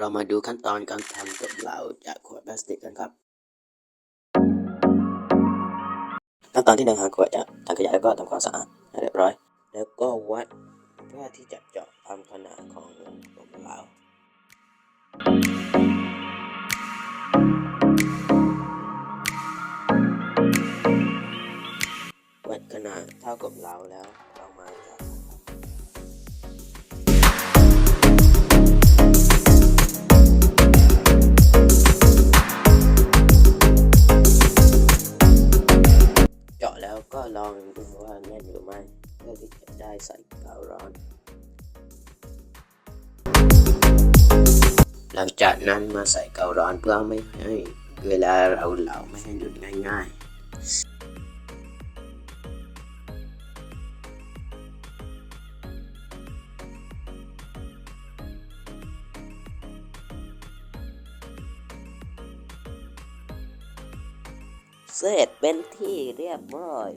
เรามาดูขั้นตอนการทำกบเหลาจากขวดพลาสติกกันครับ ขั้นตอนที่หนึ่งหาขวดจากถังขยะแล้วก็ทำความสะอาดให้เรียบร้อย แล้วก็วัดเพื่อที่จะเจาะตามขนาดของกบเหลาวัดขนาดเท่ากับเราแล้วเรามา ลองดูว่าแน่นหรือไม่เพื่อที่จะได้ใส่กาวร้อน หลังจากนั้นมาใส่กาวร้อนเพื่อไม่ให้เวลาเราเหลาไม่ให้หลุดง่ายๆเสร็จเป็นที่เรียบร้อย